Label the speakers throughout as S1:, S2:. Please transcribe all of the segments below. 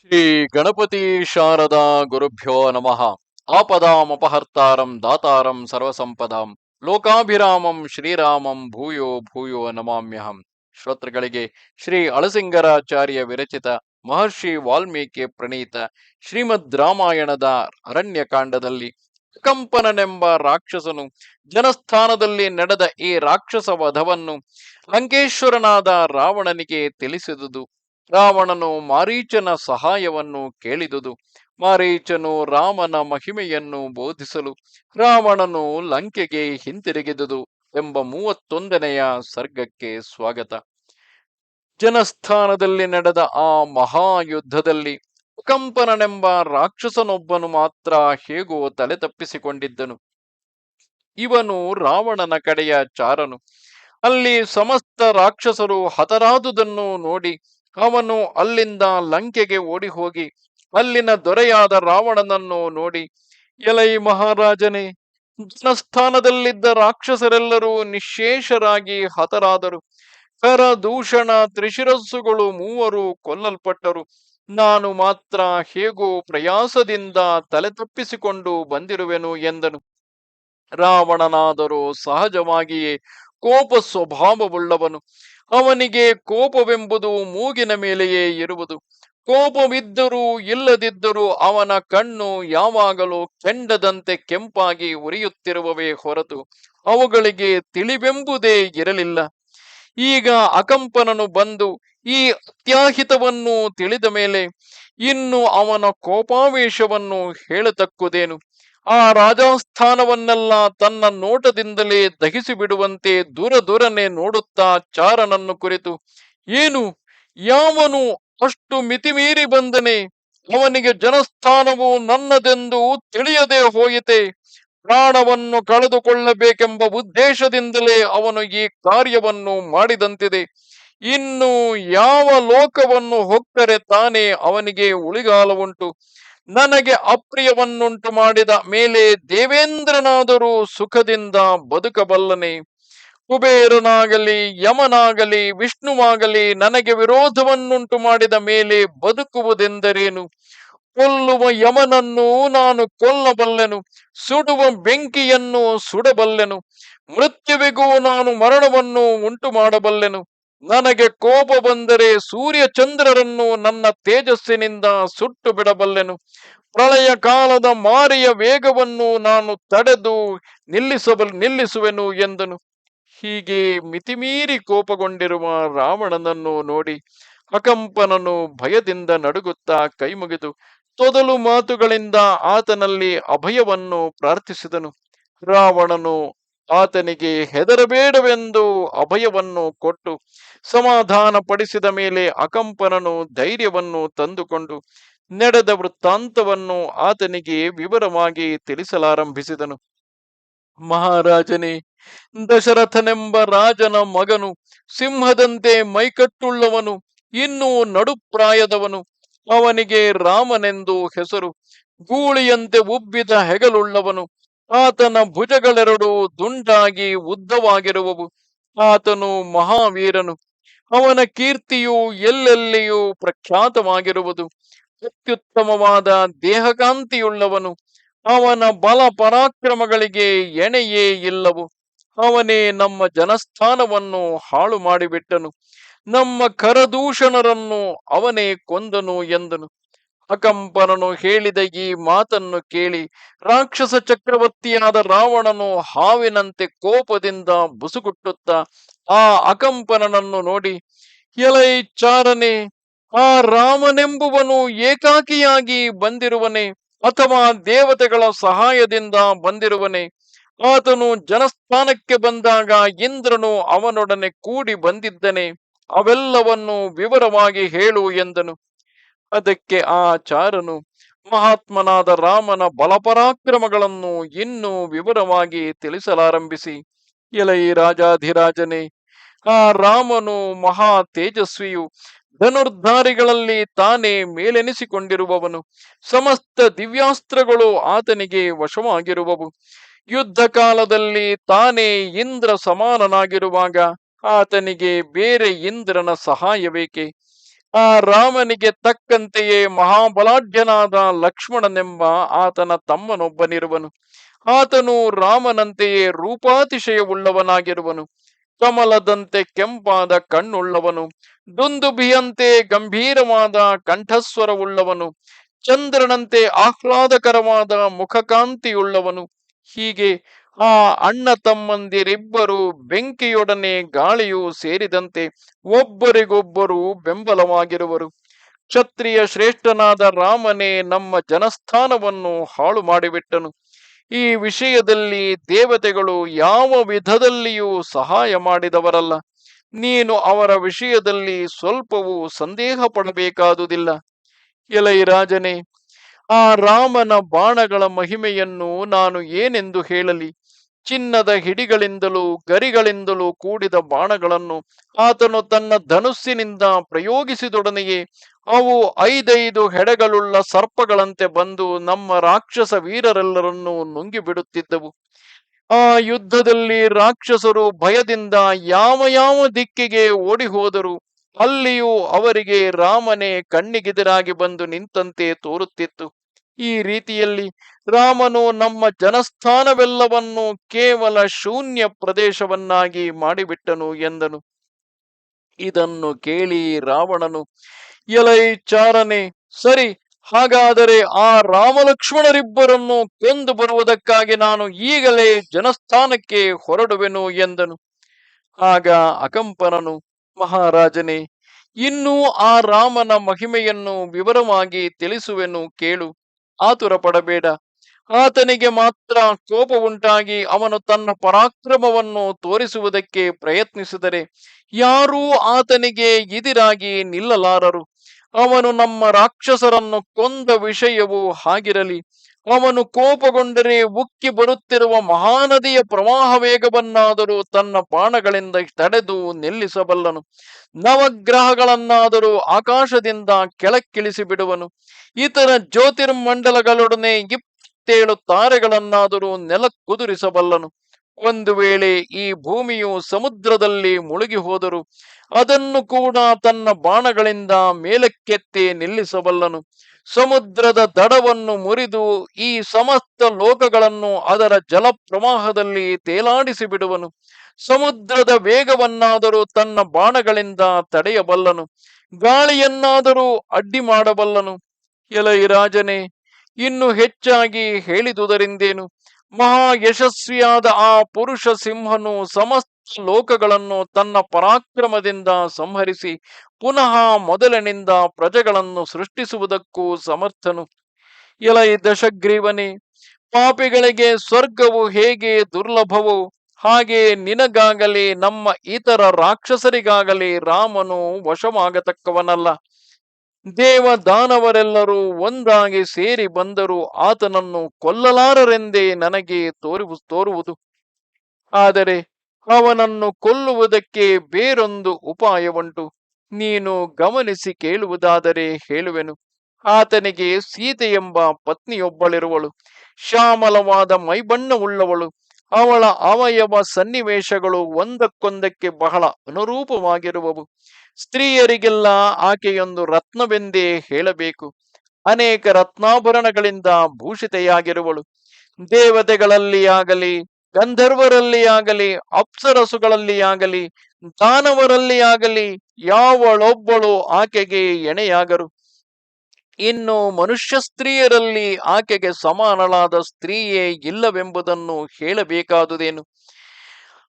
S1: ಶ್ರೀ ಗಣಪತಿ ಶಾರದಾ ಗುರುಭ್ಯೋ ನಮಃ. ಆಪದಾಮಪಹರ್ತಾರಂ ದಾತಾರಂ ಸರ್ವಸಂಪದಾಂ ಲೋಕಾಭಿರಾಮಂ ಶ್ರೀರಾಮಂ ಭೂಯೋ ಭೂಯೋ ನಮಾಮ್ಯಹಂ. ಶ್ರೋತೃಗಳಿಗೆ ಶ್ರೀ ಅಳಸಿಂಗರಾಚಾರ್ಯ ವಿರಚಿತ ಮಹರ್ಷಿ ವಾಲ್ಮೀಕಿ ಪ್ರಣೀತ ಶ್ರೀಮದ್ ರಾಮಾಯಣದ ಅರಣ್ಯಕಾಂಡದಲ್ಲಿ ಕಂಪನನೆಂಬ ರಾಕ್ಷಸನು ಜನಸ್ಥಾನದಲ್ಲಿ ನಡೆದ ಈ ರಾಕ್ಷಸ ವಧವನ್ನು ಲಂಕೇಶ್ವರನಾದ ರಾವಣನಿಗೆ ತಿಳಿಸಿದುದು. ರಾವಣನು ಮಾರೀಚನ ಸಹಾಯವನ್ನು ಕೇಳಿದುದು. ಮಾರೀಚನು ರಾಮನ ಮಹಿಮೆಯನ್ನು ಬೋಧಿಸಲು ರಾವಣನು ಲಂಕೆಗೆ ಹಿಂತಿರುಗಿದುದು ಎಂಬ ಮೂವತ್ತೊಂದನೆಯ ಸರ್ಗಕ್ಕೆ ಸ್ವಾಗತ. ಜನಸ್ಥಾನದಲ್ಲಿ ನಡೆದ ಆ ಮಹಾಯುದ್ಧದಲ್ಲಿ ಕಂಪನನೆಂಬ ರಾಕ್ಷಸನೊಬ್ಬನು ಮಾತ್ರ ಹೇಗೋ ತಲೆ ತಪ್ಪಿಸಿಕೊಂಡಿದ್ದನು. ಇವನು ರಾವಣನ ಕಡೆಯ ಚಾರನು. ಅಲ್ಲಿ ಸಮಸ್ತ ರಾಕ್ಷಸರು ಹತರಾದುದನ್ನು ನೋಡಿ ಅವನು ಅಲ್ಲಿಂದ ಲಂಕೆಗೆ ಓಡಿ ಹೋಗಿ ಅಲ್ಲಿನ ದೊರೆಯಾದ ರಾವಣನನ್ನು ನೋಡಿ, ಎಲೈ ಮಹಾರಾಜನೇ, ಜನಸ್ಥಾನದಲ್ಲಿದ್ದ ರಾಕ್ಷಸರೆಲ್ಲರೂ ನಿಶೇಷರಾಗಿ ಹತರಾದರು. ಕರ ದೂಷಣ ತ್ರಿಶಿರಸ್ಸುಗಳು ಮೂವರು ಕೊಲ್ಲಲ್ಪಟ್ಟರು. ನಾನು ಮಾತ್ರ ಹೇಗೂ ಪ್ರಯಾಸದಿಂದ ತಲೆ ತಪ್ಪಿಸಿಕೊಂಡು ಬಂದಿರುವೆನು ಎಂದನು. ರಾವಣನಾದರೂ ಸಹಜವಾಗಿಯೇ ಕೋಪ ಸ್ವಭಾವವುಳ್ಳವನು. ಅವನಿಗೆ ಕೋಪವೆಂಬುದು ಮೂಗಿನ ಮೇಲೆಯೇ ಇರುವುದು. ಕೋಪವಿದ್ದರೂ ಇಲ್ಲದಿದ್ದರೂ ಅವನ ಕಣ್ಣು ಯಾವಾಗಲೂ ಕೆಂಡದಂತೆ ಕೆಂಪಾಗಿ ಉರಿಯುತ್ತಿರುವವೇ ಹೊರತು ಅವುಗಳಿಗೆ ತಿಳಿವೆಂಬುದೇ ಇರಲಿಲ್ಲ. ಈಗ ಅಕಂಪನನು ಬಂದು ಈ ಅತ್ಯಾಹಿತವನ್ನು ತಿಳಿದ ಮೇಲೆ ಇನ್ನು ಅವನ ಕೋಪಾವೇಶವನ್ನು ಹೇಳತಕ್ಕುದೇನು? ಆ ರಾಜಸ್ಥಾನವನ್ನೆಲ್ಲ ತನ್ನ ನೋಟದಿಂದಲೇ ದಹಿಸಿ ಬಿಡುವಂತೆ ದೂರ ದೂರನೆ ನೋಡುತ್ತಾ ಚಾರನನ್ನು ಕುರಿತು, ಏನು, ಯಾವನು ಅಷ್ಟು ಮಿತಿಮೀರಿ ಬಂದನೆ? ಅವನಿಗೆ ಜನಸ್ಥಾನವು ನನ್ನದೆಂದು ತಿಳಿಯದೆ ಹೋಯಿತೆ? ಪ್ರಾಣವನ್ನು ಕಳೆದುಕೊಳ್ಳಬೇಕೆಂಬ ಉದ್ದೇಶದಿಂದಲೇ ಅವನು ಈ ಕಾರ್ಯವನ್ನು ಮಾಡಿದಂತಿದೆ. ಇನ್ನು ಯಾವ ಲೋಕವನ್ನು ಹೊಕ್ಕರೆ ತಾನೇ ಅವನಿಗೆ ಉಳಿಗಾಲವುಂಟು? ನನಗೆ ಅಪ್ರಿಯವನ್ನುಂಟು ಮಾಡಿದ ಮೇಲೆ ದೇವೇಂದ್ರನಾದರೂ ಸುಖದಿಂದ ಬದುಕಬಲ್ಲನೆ. ಕುಬೇರನಾಗಲಿ, ಯಮನಾಗಲಿ, ವಿಷ್ಣುವಾಗಲಿ ನನಗೆ ವಿರೋಧವನ್ನುಂಟು ಮಾಡಿದ ಮೇಲೆ ಬದುಕುವುದೆಂದರೇನು? ಕೊಲ್ಲುವ ಯಮನನ್ನು ನಾನು ಕೊಲ್ಲಬಲ್ಲೆನು, ಸುಡುವ ಬೆಂಕಿಯನ್ನು ಸುಡಬಲ್ಲೆನು, ಮೃತ್ಯುವಿಗೂ ನಾನು ಮರಣವನ್ನು ಉಂಟು ಮಾಡಬಲ್ಲೆನು ನನಗೆ ಕೋಪ ಬಂದರೆ ಸೂರ್ಯ ಚಂದ್ರರನ್ನು ನನ್ನ ತೇಜಸ್ಸಿನಿಂದ ಸುಟ್ಟು ಬಿಡಬಲ್ಲೆನು. ಪ್ರಳಯ ಕಾಲದ ಮಾರಿಯ ವೇಗವನ್ನು ನಾನು ತಡೆದು ನಿಲ್ಲಿಸಬಲ್, ನಿಲ್ಲಿಸುವೆನು ಎಂದನು. ಹೀಗೆ ಮಿತಿಮೀರಿ ಕೋಪಗೊಂಡಿರುವ ರಾವಣನನ್ನು ನೋಡಿ ಅಕಂಪನನು ಭಯದಿಂದ ನಡುಗುತ್ತಾ ಕೈಮುಗಿದು ತೊದಲು ಮಾತುಗಳಿಂದ ಆತನಲ್ಲಿ ಅಭಯವನ್ನು ಪ್ರಾರ್ಥಿಸಿದನು. ರಾವಣನು ಆತನಿಗೆ ಹೆದರಬೇಡವೆಂದು ಅಭಯವನ್ನು ಕೊಟ್ಟು ಸಮಾಧಾನ ಪಡಿಸಿದ ಮೇಲೆ ಅಕಂಪನನು ಧೈರ್ಯವನ್ನು ತಂದುಕೊಂಡು ನಡೆದ ವೃತ್ತಾಂತವನ್ನು ಆತನಿಗೆ ವಿವರವಾಗಿ ತಿಳಿಸಲಾರಂಭಿಸಿದನು. ಮಹಾರಾಜನೇ, ದಶರಥನೆಂಬ ರಾಜನ ಮಗನು ಸಿಂಹದಂತೆ ಮೈಕಟ್ಟುಳ್ಳವನು, ಇನ್ನೂ ನಡುಪ್ರಾಯದವನು. ಅವನಿಗೆ ರಾಮನೆಂದು ಹೆಸರು, ಗೂಳಿಯಂತೆ ಉಬ್ಬಿದ ಹೆಗಲುಳ್ಳವನು. ಆತನ ಭುಜಗಳೆರಡು ದುಂಡಾಗಿ ಉದ್ದವಾಗಿರುವವು. ಆತನು ಮಹಾವೀರನು. ಅವನ ಕೀರ್ತಿಯು ಎಲ್ಲೆಲ್ಲಿಯೂ ಪ್ರಖ್ಯಾತವಾಗಿರುವುದು. ಅತ್ಯುತ್ತಮವಾದ ದೇಹಕಾಂತಿಯುಳ್ಳವನು. ಅವನ ಬಲ ಪರಾಕ್ರಮಗಳಿಗೆ ಎಣೆಯೇ ಇಲ್ಲವು. ಅವನೇ ನಮ್ಮ ಜನಸ್ಥಾನವನ್ನು ಹಾಳು ಮಾಡಿಬಿಟ್ಟನು ನಮ್ಮ ಕರದೂಷಣರನ್ನು ಅವನೇ ಕೊಂದನು ಎಂದನು. ಅಕಂಪನನು ಹೇಳಿದ ಈ ಮಾತನ್ನು ಕೇಳಿ ರಾಕ್ಷಸ ಚಕ್ರವರ್ತಿಯಾದ ರಾವಣನು ಹಾವಿನಂತೆ ಕೋಪದಿಂದ ಬುಸುಗುಟ್ಟುತ್ತ ಆ ಅಕಂಪನನನ್ನು ನೋಡಿ, ಎಲೈ ಚಾರನೆ, ಆ ರಾಮನೆಂಬುವನು ಏಕಾಕಿಯಾಗಿ ಬಂದಿರುವನೆ ಅಥವಾ ದೇವತೆಗಳ ಸಹಾಯದಿಂದ ಬಂದಿರುವನೆ? ಆತನು ಜನಸ್ಥಾನಕ್ಕೆ ಬಂದಾಗ ಇಂದ್ರನು ಅವನೊಡನೆ ಕೂಡಿ ಬಂದಿದ್ದನೆ, ಅವೆಲ್ಲವನ್ನು ವಿವರವಾಗಿ ಹೇಳು ಎಂದನು. ಅದಕ್ಕೆ ಆ ಚಾರನು, ಮಹಾತ್ಮನಾದ ರಾಮನ ಬಲಪರಾಕ್ರಮಗಳನ್ನು ಇನ್ನೂ ವಿವರವಾಗಿ ತಿಳಿಸಲಾರಂಭಿಸಿ, ಎಲೈ ರಾಜಾಧಿರಾಜನೇ, ಆ ರಾಮನು ಮಹಾ ತೇಜಸ್ವಿಯು ಧನುರ್ಧಾರಿಗಳಲ್ಲಿ ತಾನೇ ಮೇಲೆನಿಸಿಕೊಂಡಿರುವವನು, ಸಮಸ್ತ ದಿವ್ಯಾಸ್ತ್ರಗಳು ಆತನಿಗೆ ವಶವಾಗಿರುವವು. ಯುದ್ಧ ಕಾಲದಲ್ಲಿ ತಾನೇ ಇಂದ್ರ ಸಮಾನನಾಗಿರುವಾಗ ಆತನಿಗೆ ಬೇರೆ ಇಂದ್ರನ ಸಹಾಯ ಸಹಾಯವೇಕೆ? ಆ ರಾಮನಿಗೆ ತಕ್ಕಂತೆಯೇ ಮಹಾಬಲಾಢ್ಯನಾದ ಲಕ್ಷ್ಮಣನೆಂಬ ಆತನ ತಮ್ಮನೊಬ್ಬನಿರುವನು. ಆತನು ರಾಮನಂತೆಯೇ ರೂಪಾತಿಶಯವುಳ್ಳವನಾಗಿರುವನು. ಕಮಲದಂತೆ ಕೆಂಪಾದ ಕಣ್ಣುಳ್ಳವನು. ದುಂದುಬಿಯಂತೆ ಗಂಭೀರವಾದ ಕಂಠಸ್ವರವುಳ್ಳವನು. ಚಂದ್ರನಂತೆ ಆಹ್ಲಾದಕರವಾದ ಮುಖಕಾಂತಿಯುಳ್ಳವನು. ಹೀಗೆ ಆ ಅಣ್ಣ ತಮ್ಮಂದಿರಿಬ್ಬರು ಬೆಂಕಿಯೊಡನೆ ಗಾಳಿಯೂ ಸೇರಿದಂತೆ ಒಬ್ಬರಿಗೊಬ್ಬರು ಬೆಂಬಲವಾಗಿರುವರು. ಕ್ಷತ್ರಿಯ ಶ್ರೇಷ್ಠನಾದ ರಾಮನೇ ನಮ್ಮ ಜನಸ್ಥಾನವನ್ನು ಹಾಳು ಮಾಡಿಬಿಟ್ಟನು. ಈ ವಿಷಯದಲ್ಲಿ ದೇವತೆಗಳು ಯಾವ ವಿಧದಲ್ಲಿಯೂ ಸಹಾಯ ಮಾಡಿದವರಲ್ಲ. ನೀನು ಅವರ ವಿಷಯದಲ್ಲಿ ಸ್ವಲ್ಪವೂ ಸಂದೇಹ ಪಡಬೇಕಾದುದಿಲ್ಲ ಎಲೈ ರಾಜನೇ, ಆ ರಾಮನ ಬಾಣಗಳ ಮಹಿಮೆಯನ್ನು ನಾನು ಏನೆಂದು ಹೇಳಲಿ? ಚಿನ್ನದ ಹಿಡಿಗಳಿಂದಲೂ ಗರಿಗಳಿಂದಲೂ ಕೂಡಿದ ಬಾಣಗಳನ್ನು ಆತನು ತನ್ನ ಧನುಸ್ಸಿನಿಂದ ಪ್ರಯೋಗಿಸಿದೊಡನೆಯೇ ಅವು ಐದೈದು ಹೆಡೆಗಳುಳ್ಳ ಸರ್ಪಗಳಂತೆ ಬಂದು ನಮ್ಮ ರಾಕ್ಷಸ ವೀರರೆಲ್ಲರನ್ನೂ ನುಂಗಿಬಿಡುತ್ತಿದ್ದವು. ಆ ಯುದ್ಧದಲ್ಲಿ ರಾಕ್ಷಸರು ಭಯದಿಂದ ಯಾವ ಯಾವ ದಿಕ್ಕಿಗೆ ಓಡಿ ಹೋದರು ಅಲ್ಲಿಯೂ ಅವರಿಗೆ ರಾಮನೇ ಕಣ್ಣಿಗೆದಿರಾಗಿ ಬಂದು ನಿಂತಂತೆ ತೋರುತ್ತಿತ್ತು. ಈ ರೀತಿಯಲ್ಲಿ ರಾಮನು ನಮ್ಮ ಜನಸ್ಥಾನವೆಲ್ಲವನ್ನು ಕೇವಲ ಶೂನ್ಯ ಪ್ರದೇಶವನ್ನಾಗಿ ಮಾಡಿಬಿಟ್ಟನು ಎಂದನು. ಇದನ್ನು ಕೇಳಿ ರಾವಣನು, ಎಲೈ ಚಾರನೆ, ಸರಿ, ಹಾಗಾದರೆ ಆ ರಾಮಲಕ್ಷ್ಮಣರಿಬ್ಬರನ್ನು ಕೊಂದು ಬರುವುದಕ್ಕಾಗಿ ನಾನು ಈಗಲೇ ಜನಸ್ಥಾನಕ್ಕೆ ಹೊರಡುವೆನು ಎಂದನು. ಆಗ ಅಕಂಪನನು, ಮಹಾರಾಜನೇ, ಇನ್ನೂ ಆ ರಾಮನ ಮಹಿಮೆಯನ್ನು ವಿವರವಾಗಿ ತಿಳಿಸುವೆನು ಕೇಳು ಆತುರ ಪಡಬೇಡ ಆತನಿಗೆ ಮಾತ್ರ ಕೋಪ ಉಂಟಾಗಿ ಅವನು ತನ್ನ ಪರಾಕ್ರಮವನ್ನು ತೋರಿಸುವುದಕ್ಕೆ ಪ್ರಯತ್ನಿಸಿದರೆ ಯಾರೂ ಆತನಿಗೆ ಎದಿರಾಗಿ ನಿಲ್ಲಲಾರರು. ಅವನು ನಮ್ಮ ರಾಕ್ಷಸರನ್ನು ಕೊಂದ ವಿಷಯವು ಹಾಗಿರಲಿ. ಅವನು ಕೋಪಗೊಂಡರೆ ಉಕ್ಕಿ ಬರುತ್ತಿರುವ ಮಹಾನದಿಯ ಪ್ರವಾಹ ವೇಗವನ್ನಾದರೂ ತನ್ನ ಬಾಣಗಳಿಂದ ತಡೆದು ನಿಲ್ಲಿಸಬಲ್ಲನು. ನವಗ್ರಹಗಳನ್ನಾದರೂ ಆಕಾಶದಿಂದ ಕೆಳಕ್ಕಿಳಿಸಿ ಬಿಡುವನು ಇತರ ಜ್ಯೋತಿರ್ಮಂಡಲಗಳೊಡನೆ ಇಪ್ಪತ್ತೇಳು ತಾರೆಗಳನ್ನಾದರೂ ನೆಲ ಕುದುರಿಸಬಲ್ಲನು ಒಂದು ವೇಳೆ ಈ ಭೂಮಿಯು ಸಮುದ್ರದಲ್ಲಿ ಮುಳುಗಿ ಹೋದರು ಅದನ್ನು ಕೂಡ ತನ್ನ ಬಾಣಗಳಿಂದ ಮೇಲಕ್ಕೆತ್ತಿ ನಿಲ್ಲಿಸಬಲ್ಲನು. ಸಮುದ್ರದ ದಡವನ್ನು ಮುರಿದು ಈ ಸಮಸ್ತ ಲೋಕಗಳನ್ನು ಅದರ ಜಲಪ್ರವಾಹದಲ್ಲಿ ತೇಲಾಡಿಸಿ ಬಿಡುವನು ಸಮುದ್ರದ ವೇಗವನ್ನಾದರೂ ತನ್ನ ಬಾಣಗಳಿಂದ ತಡೆಯಬಲ್ಲನು. ಗಾಳಿಯನ್ನಾದರೂ ಅಡ್ಡಿ ಮಾಡಬಲ್ಲನು. ಎಲೈ ರಾಜನೇ ಇನ್ನು ಹೆಚ್ಚಾಗಿ ಹೇಳಿದುದರಿಂದೇನು? ಮಹಾ ಯಶಸ್ವಿಯಾದ ಆ ಪುರುಷ ಸಿಂಹನು ಸಮಸ್ತ ಲೋಕಗಳನ್ನು ತನ್ನ ಪರಾಕ್ರಮದಿಂದ ಸಂಹರಿಸಿ ಪುನಃ ಮೊದಲಿನಿಂದ ಪ್ರಜೆಗಳನ್ನು ಸೃಷ್ಟಿಸುವುದಕ್ಕೂ ಸಮರ್ಥನು. ಎಲೈ ದಶಗ್ರೀವನೇ, ಪಾಪಿಗಳಿಗೆ ಸ್ವರ್ಗವು ಹೇಗೆ ದುರ್ಲಭವೋ, ಹಾಗೆ ನಿನಗಾಗಲಿ ನಮ್ಮ ಇತರ ರಾಕ್ಷಸರಿಗಾಗಲಿ ರಾಮನು ವಶವಾಗತಕ್ಕವನಲ್ಲ. ದೇವ ದಾನವರೆಲ್ಲರೂ ಒಂದಾಗಿ ಸೇರಿ ಬಂದರೂ ಆತನನ್ನು ಕೊಲ್ಲಲಾರರೆಂದೇ ನನಗೆ ತೋರಿ ತೋರುವುದು. ಆದರೆ ಅವನನ್ನು ಕೊಲ್ಲುವುದಕ್ಕೆ ಬೇರೊಂದು ಉಪಾಯವುಂಟು. ನೀನು ಗಮನಿಸಿ ಕೇಳುವುದಾದರೆ ಹೇಳುವೆನು. ಆತನಿಗೆ ಸೀತೆಯೆಂಬ ಪತ್ನಿಯೊಬ್ಬಳಿರುವಳು. ಶ್ಯಾಮಲವಾದ ಮೈಬಣ್ಣವುಳ್ಳವಳು. ಅವಳ ಅವಯವ ಸನ್ನಿವೇಶಗಳು ಒಂದಕ್ಕೊಂದಕ್ಕೆ ಬಹಳ ಅನುರೂಪವಾಗಿರುವವು. ಸ್ತ್ರೀಯರಿಗೆಲ್ಲ ಆಕೆಯೊಂದು ರತ್ನವೆಂದೇ ಹೇಳಬೇಕು. ಅನೇಕ ರತ್ನಾಭರಣಗಳಿಂದ ಭೂಷಿತೆಯಾಗಿರುವಳು. ದೇವತೆಗಳಲ್ಲಿ ಆಗಲಿ ಗಂಧರ್ವರಲ್ಲಿ ಆಗಲಿ ಅಪ್ಸರಸುಗಳಲ್ಲಿ ಆಗಲಿ ದಾನವರಲ್ಲಿ ಆಗಲಿ ಯಾವಳೊಬ್ಬಳು ಆಕೆಗೆ ಎಣೆಯಾಗರು. ಇನ್ನು ಮನುಷ್ಯ ಸ್ತ್ರೀಯರಲ್ಲಿ ಆಕೆಗೆ ಸಮಾನಳಾದ ಸ್ತ್ರೀಯೇ ಇಲ್ಲವೆಂಬುದನ್ನು ಹೇಳಬೇಕಾದುದೇನು?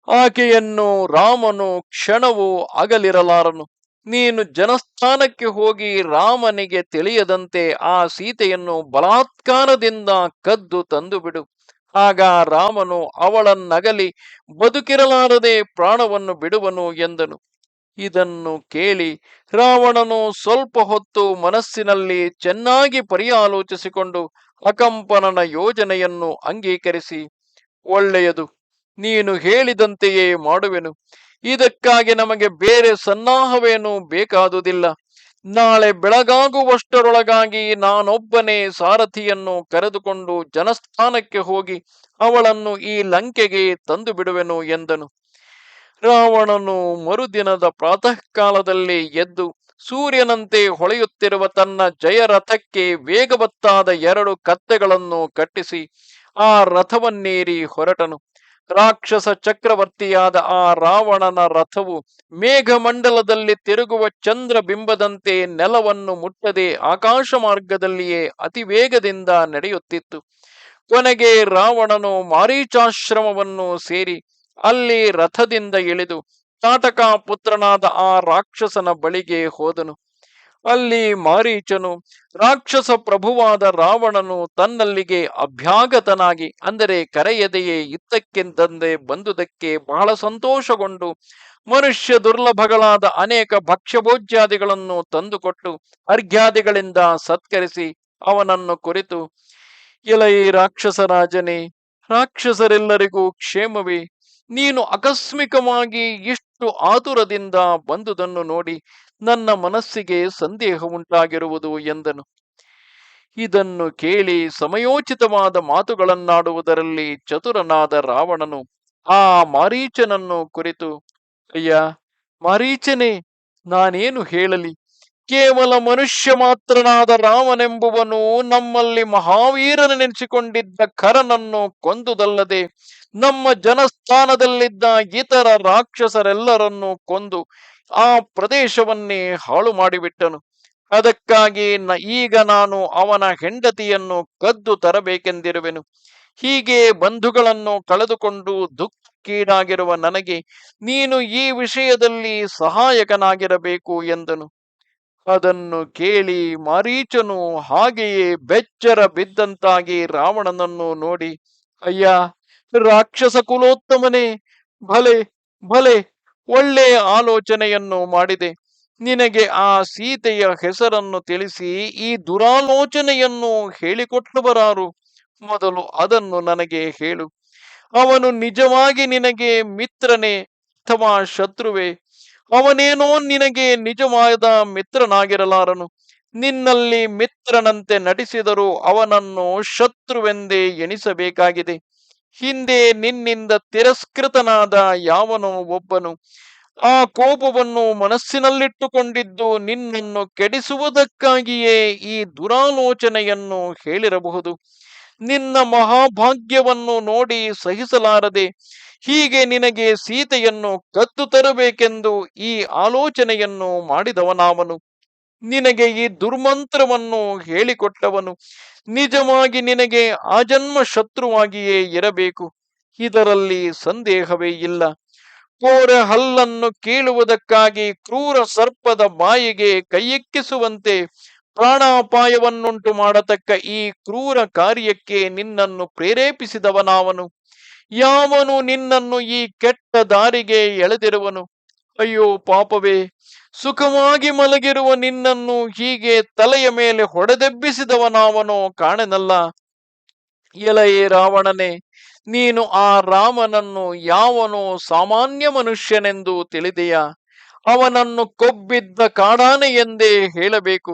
S1: ಆಕೆಯನ್ನು ರಾಮನು ಕ್ಷಣವೂ ಅಗಲಿರಲಾರನು. ನೀನು ಜನಸ್ಥಾನಕ್ಕೆ ಹೋಗಿ ರಾಮನಿಗೆ ತಿಳಿಯದಂತೆ ಆ ಸೀತೆಯನ್ನು ಬಲಾತ್ಕಾರದಿಂದ ಕದ್ದು ತಂದು ಬಿಡು ಆಗ ರಾಮನು ಅವಳನ್ನಗಲಿ ಬದುಕಿರಲಾರದೆ ಪ್ರಾಣವನ್ನು ಬಿಡುವನು ಎಂದನು. ಇದನ್ನು ಕೇಳಿ ರಾವಣನು ಸ್ವಲ್ಪ ಹೊತ್ತು ಮನಸ್ಸಿನಲ್ಲಿ ಚೆನ್ನಾಗಿ ಪರ್ಯಾಲೋಚಿಸಿಕೊಂಡು ಅಕಂಪನನ ಯೋಜನೆಯನ್ನು ಅಂಗೀಕರಿಸಿ, ಒಳ್ಳೆಯದು, ನೀನು ಹೇಳಿದಂತೆಯೇ ಮಾಡುವೆನು. ಇದಕ್ಕಾಗಿ ನಮಗೆ ಬೇರೆ ಸನ್ನಾಹವೇನೂ ಬೇಕಾದುದಿಲ್ಲ. ನಾಳೆ ಬೆಳಗಾಗುವಷ್ಟರೊಳಗಾಗಿ ನಾನೊಬ್ಬನೇ ಸಾರಥಿಯನ್ನು ಕರೆದುಕೊಂಡು ಜನಸ್ಥಾನಕ್ಕೆ ಹೋಗಿ ಅವಳನ್ನು ಈ ಲಂಕೆಗೆ ತಂದು ಬಿಡುವೆನು ಎಂದನು. ರಾವಣನು ಮರುದಿನದ ಪ್ರಾತಃ ಕಾಲದಲ್ಲಿ ಎದ್ದು ಸೂರ್ಯನಂತೆ ಹೊಳೆಯುತ್ತಿರುವ ತನ್ನ ಜಯರಥಕ್ಕೆ ವೇಗವತ್ತಾದ ಎರಡು ಕತ್ತೆಗಳನ್ನು ಕಟ್ಟಿಸಿ ಆ ರಥವನ್ನೇರಿ ಹೊರಟನು. ರಾಕ್ಷಸ ಚಕ್ರವರ್ತಿಯಾದ ಆ ರಾವಣನ ರಥವು ಮೇಘಮಂಡಲದಲ್ಲಿ ತಿರುಗುವ ಚಂದ್ರ ಬಿಂಬದಂತೆ ನೆಲವನ್ನು ಮುಟ್ಟದೆ ಆಕಾಶ ಮಾರ್ಗದಲ್ಲಿಯೇ ಅತಿ ವೇಗದಿಂದ ನಡೆಯುತ್ತಿತ್ತು. ಕೊನೆಗೆ ರಾವಣನು ಮಾರೀಚಾಶ್ರಮವನ್ನು ಸೇರಿ ಅಲ್ಲಿ ರಥದಿಂದ ಇಳಿದು ತಾಟಕ ಪುತ್ರನಾದ ಆ ರಾಕ್ಷಸನ ಬಳಿಗೆ ಹೋದನು. ಅಲ್ಲಿ ಮಾರೀಚನು ರಾಕ್ಷಸ ಪ್ರಭುವಾದ ರಾವಣನು ತನ್ನಲ್ಲಿಗೆ ಅಭ್ಯಾಗತನಾಗಿ, ಅಂದರೆ ಕರೆಯದೆಯೇ ಇತ್ತಕ್ಕಿಂತಂದೆ ಬಂದುದಕ್ಕೆ ಬಹಳ ಸಂತೋಷಗೊಂಡು, ಮನುಷ್ಯ ದುರ್ಲಭಗಳಾದ ಅನೇಕ ಭಕ್ಷ್ಯಭೋಜ್ಯಾದಿಗಳನ್ನು ತಂದುಕೊಟ್ಟು ಅರ್ಘ್ಯಾದಿಗಳಿಂದ ಸತ್ಕರಿಸಿ ಅವನನ್ನು ಕುರಿತು. ಎಲೈ ರಾಕ್ಷಸರಾಜನೇ, ರಾಕ್ಷಸರೆಲ್ಲರಿಗೂ ಕ್ಷೇಮವೇ ನೀನು ಆಕಸ್ಮಿಕವಾಗಿ ಇಷ್ಟು ಆತುರದಿಂದ ಬಂದುದನ್ನು ನೋಡಿ ನನ್ನ ಮನಸ್ಸಿಗೆ ಸಂದೇಹ ಉಂಟಾಗಿರುವುದು ಎಂದನು. ಇದನ್ನು ಕೇಳಿ ಸಮಯೋಚಿತವಾದ ಮಾತುಗಳನ್ನಾಡುವುದರಲ್ಲಿ ಚತುರನಾದ ರಾವಣನು ಆ ಮಾರೀಚನನ್ನು ಕುರಿತು, ಅಯ್ಯ, ಮಾರೀಚನೇ, ನಾನೇನು ಹೇಳಲಿ? ಕೇವಲ ಮನುಷ್ಯ ಮಾತ್ರನಾದ ರಾಮನೆಂಬುವನು ನಮ್ಮಲ್ಲಿ ಮಹಾವೀರನೆನಿಸಿಕೊಂಡಿದ್ದ ಕರನನ್ನು ಕೊಂದುದಲ್ಲದೆ ನಮ್ಮ ಜನಸ್ಥಾನದಲ್ಲಿದ್ದ ಇತರ ರಾಕ್ಷಸರೆಲ್ಲರನ್ನು ಕೊಂದು ಆ ಪ್ರದೇಶವನ್ನೇ ಹಾಳು ಮಾಡಿಬಿಟ್ಟನು. ಅದಕ್ಕಾಗಿ ಈಗ ನಾನು ಅವನ ಹೆಂಡತಿಯನ್ನು ಕದ್ದು ತರಬೇಕೆಂದಿರುವೆನು. ಹೀಗೆ ಬಂಧುಗಳನ್ನು ಕಳೆದುಕೊಂಡು ದುಃಖೀಡಾಗಿರುವ ನನಗೆ ನೀನು ಈ ವಿಷಯದಲ್ಲಿ ಸಹಾಯಕನಾಗಿರಬೇಕು ಎಂದನು. ಅದನ್ನು ಕೇಳಿ ಮಾರೀಚನು ಹಾಗೆಯೇ ಬೆಚ್ಚರ ಬಿದ್ದಂತಾಗಿ ರಾವಣನನ್ನು ನೋಡಿ, ಅಯ್ಯ ರಾಕ್ಷಸ ಕುಲೋತ್ತಮನೇ, ಭಲೆ ಭಲೆ ಒಳ್ಳೆ ಆಲೋಚನೆಯನ್ನು ಮಾಡಿದೆ. ನಿನಗೆ ಆ ಸೀತೆಯ ಹೆಸರನ್ನು ತಿಳಿಸಿ ಈ ದುರಾಲೋಚನೆಯನ್ನು ಹೇಳಿಕೊಟ್ಟು ಬರಾರು ಮೊದಲು ಅದನ್ನು ನನಗೆ ಹೇಳು. ಅವನು ನಿಜವಾಗಿ ನಿನಗೆ ಮಿತ್ರನೇ ಅಥವಾ ಶತ್ರುವೆ? ಅವನೇನೋ ನಿನಗೆ ನಿಜವಾದ ಮಿತ್ರನಾಗಿರಲಾರನು. ನಿನ್ನಲ್ಲಿ ಮಿತ್ರನಂತೆ ನಟಿಸಿದರೂ ಅವನನ್ನು ಶತ್ರುವೆಂದೇ ಎಣಿಸಬೇಕಾಗಿದೆ. ಹಿಂದೆ ನಿನ್ನಿಂದ ತಿರಸ್ಕೃತನಾದ ಯಾವನೋ ಒಬ್ಬನು ಆ ಕೋಪವನ್ನು ಮನಸ್ಸಿನಲ್ಲಿಟ್ಟುಕೊಂಡಿದ್ದು ನಿನ್ನನ್ನು ಕೆಡಿಸುವುದಕ್ಕಾಗಿಯೇ ಈ ದುರಾಲೋಚನೆಯನ್ನು ಹೇಳಿರಬಹುದು. ನಿನ್ನ ಮಹಾಭಾಗ್ಯವನ್ನು ನೋಡಿ ಸಹಿಸಲಾರದೆ ಹೀಗೆ ನಿನಗೆ ಸೀತೆಯನ್ನು ಕತ್ತು ತರಬೇಕೆಂದು ಈ ಆಲೋಚನೆಯನ್ನು ಮಾಡಿದವನಾವನು. ನಿನಗೆ ಈ ದುರ್ಮಂತ್ರವನ್ನು ಹೇಳಿಕೊಟ್ಟವನು. ನಿಜವಾಗಿ ನಿನಗೆ ಆಜನ್ಮ ಶತ್ರುವಾಗಿಯೇ ಇರಬೇಕು. ಇದರಲ್ಲಿ ಸಂದೇಹವೇ ಇಲ್ಲ. ಕೋರ ಹಲ್ಲನ್ನು ಕೀಳುವುದಕ್ಕಾಗಿ ಕ್ರೂರ ಸರ್ಪದ ಬಾಯಿಗೆ ಕೈಯಕ್ಕಿಸುವಂತೆ ಪ್ರಾಣಾಪಾಯವನ್ನುಂಟು ಮಾಡತಕ್ಕ ಈ ಕ್ರೂರ ಕಾರ್ಯಕ್ಕೆ ನಿನ್ನನ್ನು ಪ್ರೇರೇಪಿಸಿದವನಾವನು. ಯಾವನು ನಿನ್ನನ್ನು ಈ ಕೆಟ್ಟ ದಾರಿಗೆ ಎಳೆದಿರುವನು? ಅಯ್ಯೋ ಪಾಪವೇ, ಸುಖವಾಗಿ ಮಲಗಿರುವ ನಿನ್ನನ್ನು ಹೀಗೆ ತಲೆಯ ಮೇಲೆ ಹೊಡೆದೆಬ್ಬಿಸಿದವನಾವನೋ ಕಾಣೆನಲ್ಲ. ಎಲೆಯೇ ರಾವಣನೆ, ನೀನು ಆ ರಾಮನನ್ನು ಯಾವನೋ ಸಾಮಾನ್ಯ ಮನುಷ್ಯನೆಂದು ತಿಳಿದೆಯ? ಅವನನ್ನು ಕೊಬ್ಬಿದ್ದ ಕಾಡಾನೆ ಎಂದೇ ಹೇಳಬೇಕು.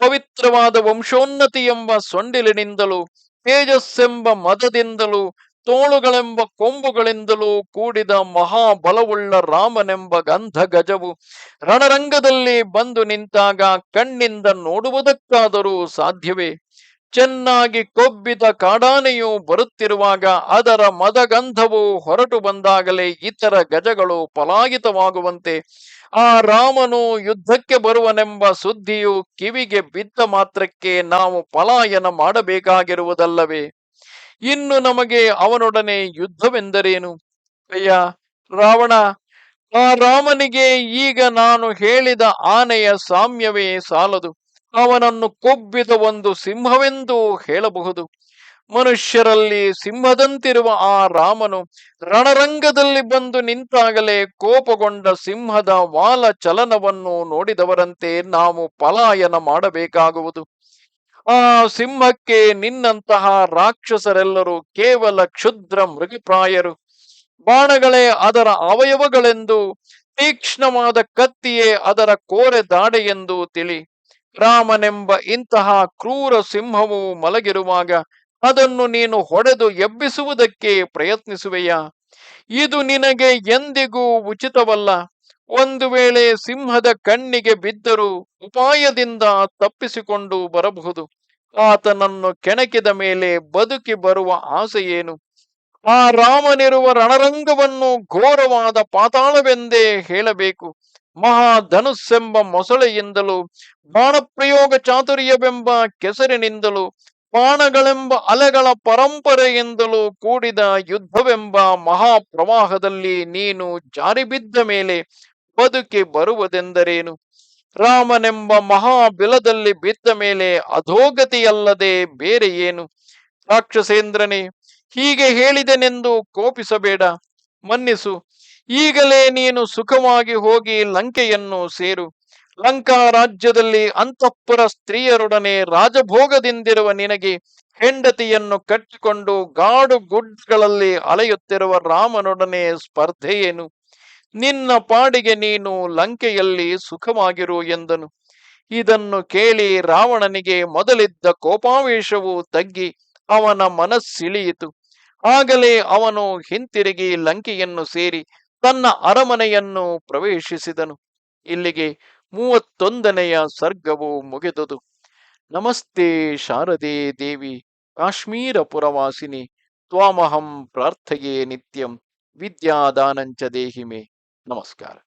S1: ಪವಿತ್ರವಾದ ವಂಶೋನ್ನತಿ ಎಂಬ ಸೊಂಡಿಲಿನಿಂದಲೂ, ತೇಜಸ್ಸೆಂಬ ಮದದಿಂದಲೂ ತೋಳುಗಳೆಂಬ ಕೊಂಬುಗಳಿಂದಲೂ ಕೂಡಿದ ಮಹಾಬಲವುಳ್ಳ ರಾಮನೆಂಬ ಗಂಧ ಗಜವು ರಣರಂಗದಲ್ಲಿ ಬಂದು ನಿಂತಾಗ ಕಣ್ಣಿಂದ ನೋಡುವುದಕ್ಕಾದರೂ ಸಾಧ್ಯವೇ? ಚೆನ್ನಾಗಿ ಕೊಬ್ಬಿದ ಕಾಡಾನೆಯು ಬರುತ್ತಿರುವಾಗ ಅದರ ಮದಗಂಧವು ಹೊರಟು ಬಂದಾಗಲೇ ಇತರ ಗಜಗಳು ಪಲಾಯಿತವಾಗುವಂತೆ ಆ ರಾಮನು ಯುದ್ಧಕ್ಕೆ ಬರುವನೆಂಬ ಸುದ್ದಿಯು ಕಿವಿಗೆ ಬಿದ್ದ ಮಾತ್ರಕ್ಕೆ ನಾವು ಪಲಾಯನ ಮಾಡಬೇಕಾಗಿರುವುದಲ್ಲವೇ? ಇನ್ನು ನಮಗೆ ಅವನೊಡನೆ ಯುದ್ಧವೆಂದರೇನು? ಅಯ್ಯ, ರಾವಣ, ಆ ರಾಮನಿಗೆ ಈಗ ನಾನು ಹೇಳಿದ ಆನೆಯ ಸಾಮ್ಯವೇ ಸಾಲದು. ಅವನನ್ನು ಕೊಬ್ಬಿದ ಒಂದು ಸಿಂಹವೆಂದು ಹೇಳಬಹುದು. ಮನುಷ್ಯರಲ್ಲಿ ಸಿಂಹದಂತಿರುವ ಆ ರಾಮನು ರಣರಂಗದಲ್ಲಿ ಬಂದು ನಿಂತಾಗಲೇ ಕೋಪಗೊಂಡ ಸಿಂಹದ ವಾಲ ಚಲನವನ್ನು ನೋಡಿದವರಂತೆ ನಾವು ಪಲಾಯನ ಮಾಡಬೇಕಾಗುವುದು. ಆ ಸಿಂಹಕ್ಕೆ ನಿನ್ನಂತಹ ರಾಕ್ಷಸರೆಲ್ಲರೂ ಕೇವಲ ಕ್ಷುದ್ರ ಮೃಗಪ್ರಾಯರು. ಬಾಣಗಳೇ ಅದರ ಅವಯವಗಳೆಂದು, ತೀಕ್ಷ್ಣವಾದ ಕತ್ತಿಯೇ ಅದರ ಕೋರೆ ಎಂದು ತಿಳಿ. ರಾಮನೆಂಬ ಇಂತಹ ಕ್ರೂರ ಸಿಂಹವು ಮಲಗಿರುವಾಗ ಅದನ್ನು ನೀನು ಹೊಡೆದು ಎಬ್ಬಿಸುವುದಕ್ಕೆ ಪ್ರಯತ್ನಿಸುವೆಯಾ? ಇದು ನಿನಗೆ ಎಂದಿಗೂ ಉಚಿತವಲ್ಲ. ಒಂದು ವೇಳೆ ಸಿಂಹದ ಕಣ್ಣಿಗೆ ಬಿದ್ದರೂ ಉಪಾಯದಿಂದ ತಪ್ಪಿಸಿಕೊಂಡು ಬರಬಹುದು. ಆತನನ್ನು ಕೆಣಕಿದ ಮೇಲೆ ಬದುಕಿ ಬರುವ ಆಸೆಯೇನು? ಆ ರಾಮನಿರುವ ರಣರಂಗವನ್ನು ಘೋರವಾದ ಪಾತಾಳವೆಂದೇ ಹೇಳಬೇಕು. ಮಹಾಧನುಸ್ಸೆಂಬ ಮೊಸಳೆಯಿಂದಲೂ, ಬಾಣಪ್ರಯೋಗ ಚಾತುರ್ಯವೆಂಬ ಕೆಸರಿನಿಂದಲೂ, ಬಾಣಗಳೆಂಬ ಅಲೆಗಳ ಪರಂಪರೆಯಿಂದಲೂ ಕೂಡಿದ ಯುದ್ಧವೆಂಬ ಮಹಾಪ್ರವಾಹದಲ್ಲಿ ನೀನು ಜಾರಿಬಿದ್ದ ಮೇಲೆ ಬದುಕಿ ಬರುವುದೆಂದರೇನು? ರಾಮನೆಂಬ ಮಹಾಬಿಲದಲ್ಲಿ ಬಿದ್ದ ಮೇಲೆ ಅಧೋಗತಿಯಲ್ಲದೆ ಬೇರೆ ಏನು? ರಾಕ್ಷಸೇಂದ್ರನೇ, ಹೀಗೆ ಹೇಳಿದೆನೆಂದು ಕೋಪಿಸಬೇಡ. ಮನ್ನಿಸು, ಈಗಲೇ ನೀನು ಸುಖವಾಗಿ ಹೋಗಿ ಲಂಕೆಯನ್ನು ಸೇರು. ಲಂಕಾ ರಾಜ್ಯದಲ್ಲಿ ಅಂತಃಪುರ ಸ್ತ್ರೀಯರೊಡನೆ ರಾಜಭೋಗದಿಂದಿರುವ ನಿನಗೆ ಹೆಂಡತಿಯನ್ನು ಕಟ್ಟಿಕೊಂಡು ಗಾಡು ಗುಡ್ಗಳಲ್ಲಿ ಅಲೆಯುತ್ತಿರುವ ರಾಮನೊಡನೆ ಸ್ಪರ್ಧೆ ಏನು ನಿನ್ನ ಪಾಡಿಗೆ ನೀನು ಲಂಕೆಯಲ್ಲಿ ಸುಖವಾಗಿರು ಎಂದನು. ಇದನ್ನು ಕೇಳಿ ರಾವಣನಿಗೆ ಮೊದಲಿದ್ದ ಕೋಪಾವೇಶವು ತಗ್ಗಿ ಅವನ ಮನಸ್ಸಿಳಿಯಿತು. ಆಗಲೇ ಅವನು ಹಿಂತಿರುಗಿ ಲಂಕೆಯನ್ನು ಸೇರಿ ತನ್ನ ಅರಮನೆಯನ್ನು ಪ್ರವೇಶಿಸಿದನು. ಇಲ್ಲಿಗೆ ಮೂವತ್ತೊಂದನೆಯ ಸರ್ಗವು ಮುಗಿದುದು. ನಮಸ್ತೆ ಶಾರದೆ ದೇವಿ, ಕಾಶ್ಮೀರ ಪುರವಾಸಿನಿ, ತ್ವಾಮಹಂ ಪ್ರಾರ್ಥಯೇ ನಿತ್ಯಂ, ವಿದ್ಯಾದಾನಂಚ ದೇಹಿಮೆ. Namaskar.